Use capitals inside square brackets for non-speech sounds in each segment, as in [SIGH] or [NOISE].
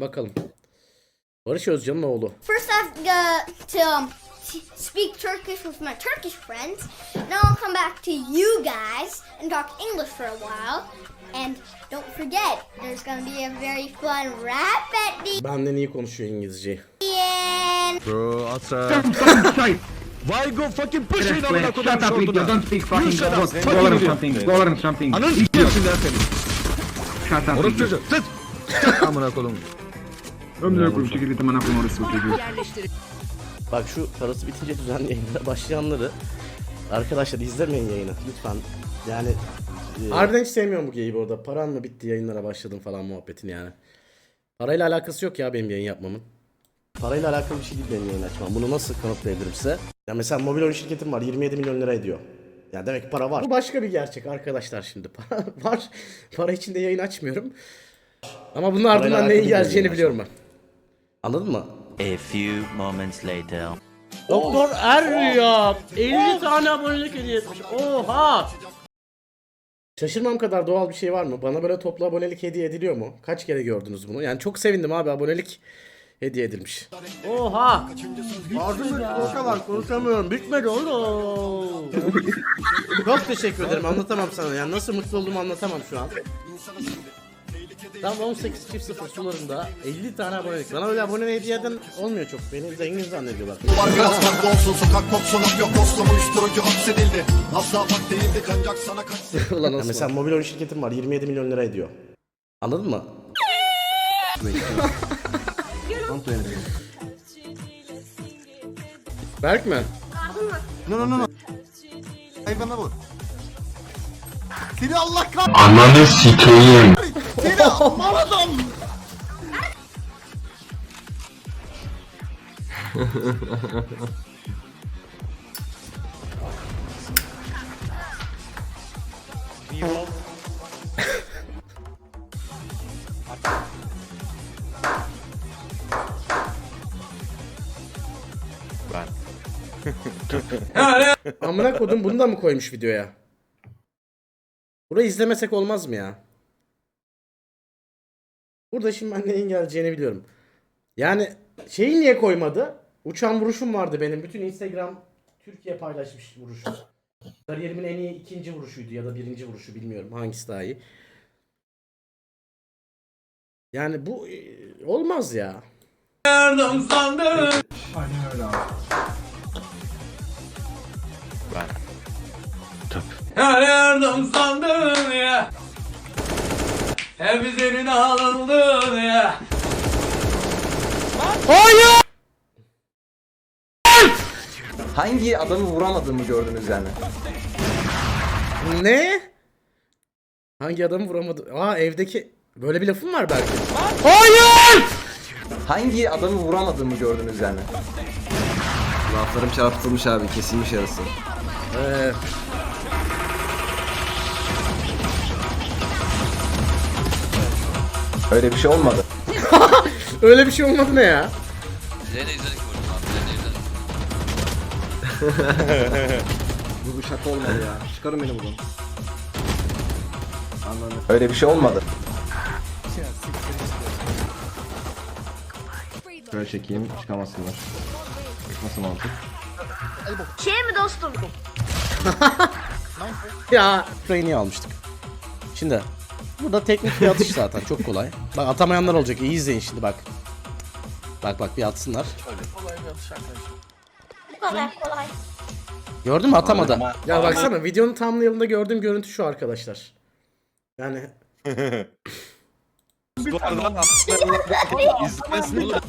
Bakalım. Barış Özcan'ın oğlu. First, I've got to um, speak Turkish with my Turkish friends. Now I'll come back to you guys and talk English for a while. And don't forget, there's gonna be a very fun rap at the Benden iyi konuşuyor İngilizceyi. end. Bro, Atra. Sorry. Why go fucking push Shut it amına up, kodum Victor. şorduna? Don't speak fucking shut up, Go fucking go learn idiot. something. Go learn something. Ananı s**eyim lan seni. Shut up. Orası Victor. çocuğu. Sus amına kodum. Ömrüne koyayım. Çekil git amına koyayım orası çocuğu. Bak şu parası bitince düzenli yayınlara başlayanları arkadaşlar izlemeyin yayını lütfen. Yani Harbiden hiç sevmiyorum bu geyiği bu arada. Paran mı bitti yayınlara başladın falan muhabbetin yani. Parayla alakası yok ya benim yayın yapmamın. Parayla alakalı bir şey değil benim yayın açmam. Bunu nasıl kanıtlayabilirim size? Ya mesela mobil oyun şirketim var 27 milyon lira ediyor. Ya demek ki para var. Bu başka bir gerçek arkadaşlar şimdi. [LAUGHS] Para var. Para içinde yayın açmıyorum. Ama bunun ardından neyin geleceğini biliyorum ben. Anladın mı? A few moments later. Doktor Er 50 tane abonelik hediye etmiş. Oha! Şaşırmam kadar doğal bir şey var mı? Bana böyle toplu abonelik hediye ediliyor mu? Kaç kere gördünüz bunu? Yani çok sevindim abi abonelik hediye edilmiş. Oha! Ağzım korka var konuşamıyorum. Bitmedi oğlum. çok teşekkür ederim anlatamam sana. Yani nasıl mutlu olduğumu anlatamam şu an. Tam 18 çift sıfır sularında 50 tane abonelik. Bana öyle abone hediye eden olmuyor çok. Beni zengin zannediyorlar. Var biraz farklı olsun sokak kopsun yok oslu uyuşturucu hapsedildi Asla fark değildik ancak sana kaç [LAUGHS] Ulan Ya mesela mobil oyun şirketim var 27 milyon lira ediyor. Anladın mı? [LAUGHS] Berk mi? No no no no Hayvana vur Seni Allah kah... Ananı sikeyim Seni aman adam Amına kodum bunu da mı koymuş videoya? Burayı izlemesek olmaz mı ya? Burada şimdi ben neyin geleceğini biliyorum. Yani şeyi niye koymadı? Uçan vuruşum vardı benim. Bütün Instagram Türkiye paylaşmış vuruşum. Kariyerimin en iyi ikinci vuruşuydu ya da birinci vuruşu bilmiyorum hangisi daha iyi. Yani bu e, olmaz ya. Her yardım sandın ya Hep üzerine alındın ya Hangi adamı vuramadığımı gördünüz yani? Ne? Hangi adamı vuramadı? Aa evdeki böyle bir lafım var belki. Hayır! Hangi adamı vuramadığımı gördünüz yani? Laflarım çarpıtılmış abi kesilmiş arası. Ee, Öyle bir şey olmadı. [LAUGHS] öyle bir şey olmadı ne ya? [LAUGHS] Bu bir şaka olmadı ya. Çıkarın beni buradan. Anladım. Öyle bir şey olmadı. Şöyle çekeyim çıkamasınlar. Nasıl mantık? Şey mi dostum? [LAUGHS] Ya şurayı niye almıştık? Şimdi burada teknik bir atış zaten çok kolay. Bak atamayanlar olacak iyi izleyin şimdi bak. Bak bak bir atsınlar. Bu kadar kolay. Gördün mü atamadı. Ya baksana videonun thumbnail'ında gördüğüm görüntü şu arkadaşlar. Yani [LAUGHS] Bu arada izlemesin oğlum.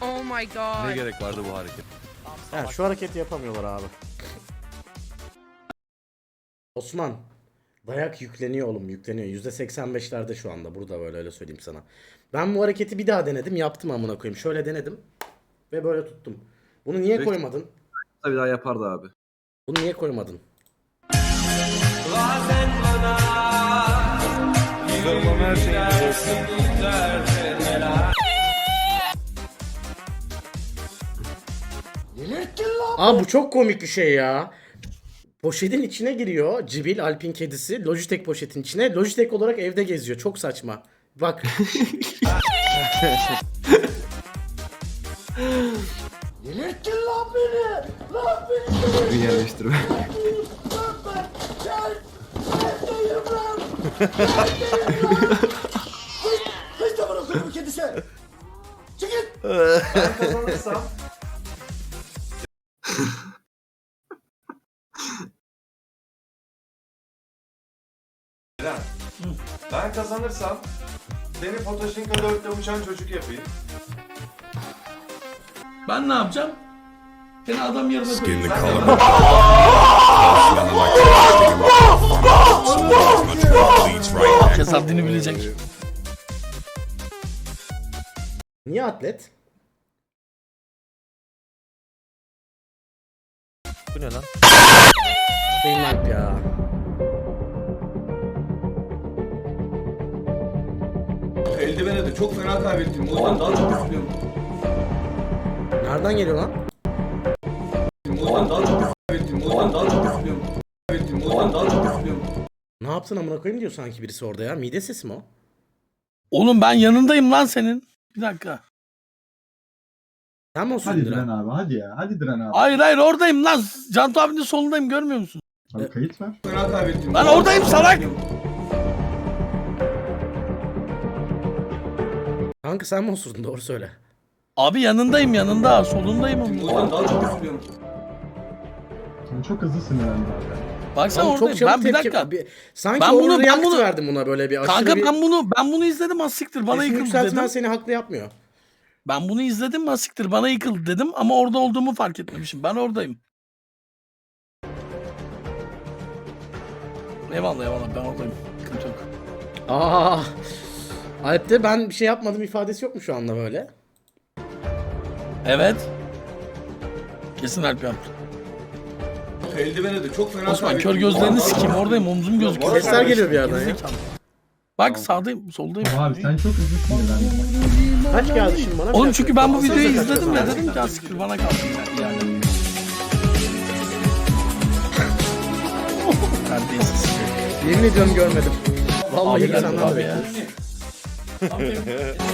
Oh my god. Ne gerek vardı bu hareket? Ha, şu hareketi yapamıyorlar abi. Osman. Dayak yükleniyor oğlum yükleniyor. %85'lerde şu anda burada böyle öyle söyleyeyim sana. Ben bu hareketi bir daha denedim yaptım amına koyayım. Şöyle denedim ve böyle tuttum. Bunu niye koymadın? Bir daha yapardı abi. Bunu niye koymadın? Bazen bana Aa bu çok komik bir şey ya. Poşetin içine giriyor Cibil Alp'in kedisi. Logitech poşetin içine. Logitech olarak evde geziyor. Çok saçma. Bak. Bir yerleştirme. Ben kazanırsam seni Photoshop'a 4'te uçan çocuk yapayım. Ben ne yapacağım? Seni adam yerine koyayım. [LAUGHS] Kes haddini bilecek. Niye atlet? Bu ne lan? Alp ya. Eldivene de çok fena kaybettim. O yüzden daha çok üzülüyorum. Nereden geliyor lan? O yüzden daha çok kaybettim. O yüzden daha çok üzülüyorum. Kaybettim. O yüzden daha çok üzülüyorum. Ne yaptın amına koyayım diyor sanki birisi orada ya. Mide sesi mi o? Oğlum ben yanındayım lan senin. Bir dakika. Sen mi olsun Hadi Diren? Abi hadi ya. Hadi Diren abi. Hayır hayır oradayım lan. Cantu abinin solundayım görmüyor musun? Abi kayıt ver. Kaybettim. Lan oradayım salak. Kanka sen mi osurdun doğru söyle. Abi yanındayım yanında. Solundayım. O yüzden daha çok üzülüyorum. Sen çok hızlı sinirlendin abi. Baksana oradayım. çok çabuk Ben bir tepki... dakika. Bir, sanki Ben ben bunu- ben bunu- verdim buna böyle bir aşırı Kanka bir... ben bunu ben bunu izledim az siktir bana Sesini yıkıldı yükseltmen dedim. seni haklı yapmıyor. Ben bunu izledim az siktir bana yıkıldı dedim ama orada olduğumu fark etmemişim. Ben oradayım. Eyvallah eyvallah ben oradayım. Sıkıntı yok. Aa, Alp'te ben bir şey yapmadım ifadesi yok mu şu anda böyle? Evet. Kesin Alp yaptı. Eldivene de çok fena Osman kör gözlerini sikeyim oradayım omzum gözüküyor. Sesler geliyor bir yerden ya. Bak sağdayım soldayım. Abi sen çok sinirlendin. Kaç geldi şimdi bana? Oğlum çünkü ben bu videoyu izledim ya kazandın? dedim ki "Az siktir bana kaldı yani. Terbiyesiz. Yemin ediyorum görmedim. Vallahi Abi senden geldi de abi ya. [LAUGHS]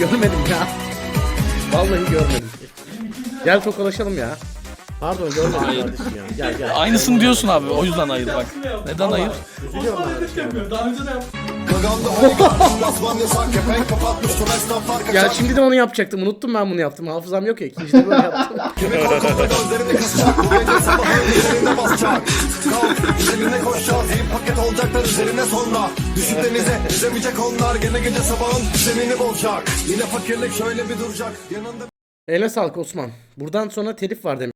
görmedim ya. Vallahi görmedim. Gel tokalaşalım ya. Pardon görmedim kardeşim ya. Gel gel. Aynısını diyorsun abi o yüzden hayır bak. Neden hayır? Üzülüyorum ben. Daha önce de [LAUGHS] Ya şimdi de onu yapacaktım. Unuttum ben bunu yaptım. Hafızam yok ya. İkincide böyle yaptım. [LAUGHS] Eline sağlık Osman. Buradan sonra telif var demek.